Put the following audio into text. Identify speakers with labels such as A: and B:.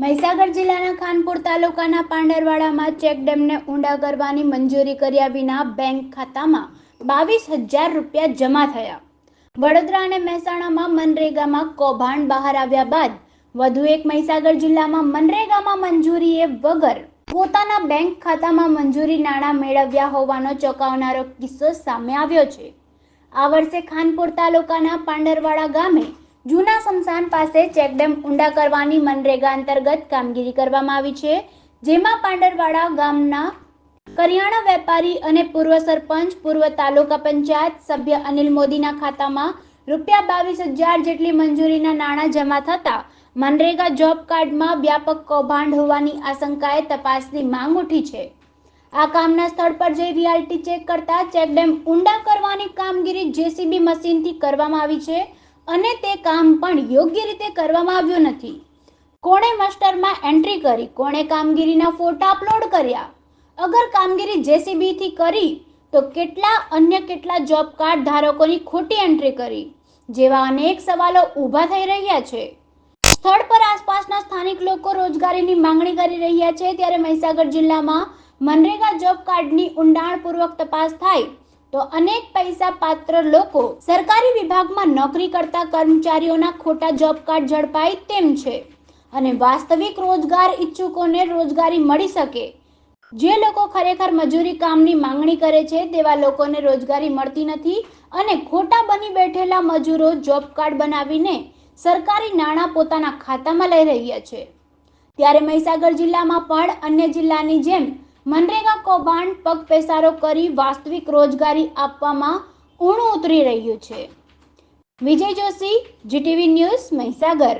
A: મહીસાગર જિલ્લાના ખાનપુર તાલુકાના પાંડરવાડામાં ચેક ડેમને ઊંડા કરવાની મંજૂરી કર્યા વિના બેંક ખાતામાં બાવીસ હજાર રૂપિયા જમા થયા. વડોદરા અને મહેસાણામાં મનરેગામાં કૌભાંડ બહાર આવ્યા બાદ વધુ એક મહીસાગર જિલ્લામાં મનરેગામાં મંજૂરીએ વગર પોતાના બેંક ખાતામાં મંજૂરી નાણાં મેળવ્યા હોવાનો ચોંકાવનારો કિસ્સો સામે આવ્યો છે. આ વર્ષે ખાનપુર તાલુકાના પાંડરવાડા ગામે જૂના સ્મશાન પાસે ચેકડેમ ઊંડા કરવાની મનરેગા અંતર્ગત કામગીરી કરવામાં આવી છે, જેમાં પાંડરવાડા ગામના કરિયાણા વેપારી અને પૂર્વ સરપંચ, પૂર્વ તાલુકા પંચાયત સભ્ય અનિલ મોદીના ખાતામાં રૂપિયા બાવીસ હજાર જેટલી મંજૂરીના નાણાં જમા થતા મનરેગા જોબ કાર્ડમાં વ્યાપક કૌભાંડ હોવાની આશંકાએ તપાસની માંગ ઉઠી છે. આ કામના સ્થળ પર જઈ રિયાલિટી ચેક કરતા ચેકડેમ ઊંડા કરવાની કામગીરી જેસીબી મશીનથી કરવામાં આવી છે અને તે કામ પણ યોગ્ય રીતે કરવામાં આવ્યું નથી. કોણે માસ્ટરમાં એન્ટ્રી કરી, કોણે કામગીરીના ફોટા અપલોડ કર્યા? અગર કામગીરી જેસીબીથી કરી, તો કેટલા અન્ય કેટલા જોબ કાર્ડ ધારકોની ખોટી એન્ટ્રી કરી? જેવા અનેક સવાલો ઊભા થઈ રહ્યા છે. સ્થળ પર આસપાસના સ્થાનિક લોકો રોજગારીની માંગણી કરી રહ્યા છે, ત્યારે મહીસાગર જિલ્લામાં મનરેગા જોબ કાર્ડની ઊંડાણપૂર્વક તપાસ થાય. તો અનેક પૈસા પાત્ર લોકો સરકારી વિભાગમાં નોકરી કરતા કર્મચારીઓના ખોટા જોબ કાર્ડ ઝડપાય તેમ છે. અને વાસ્તવિક રોજગાર ઈચ્છુકોને રોજગારી મળી શકે. જે લોકો ખરેખર મજૂરી કામની માંગણી કરે છે તેવા લોકોને રોજગારી મળતી નથી અને ખોટા બની બેઠેલા મજૂરો જોબ કાર્ડ બનાવીને સરકારી નાણાં પોતાના ખાતામાં લઈ રહ્યા છે. ત્યારે મહીસાગર જિલ્લામાં પણ અન્ય જિલ્લાની જેમ મનરેગા કૌભાંડ પગપેસારો કરી વાસ્તવિક રોજગારી આપવામાં ઊણું ઉતરી રહ્યું છે. Vijay Joshi GTV news Mahisagar.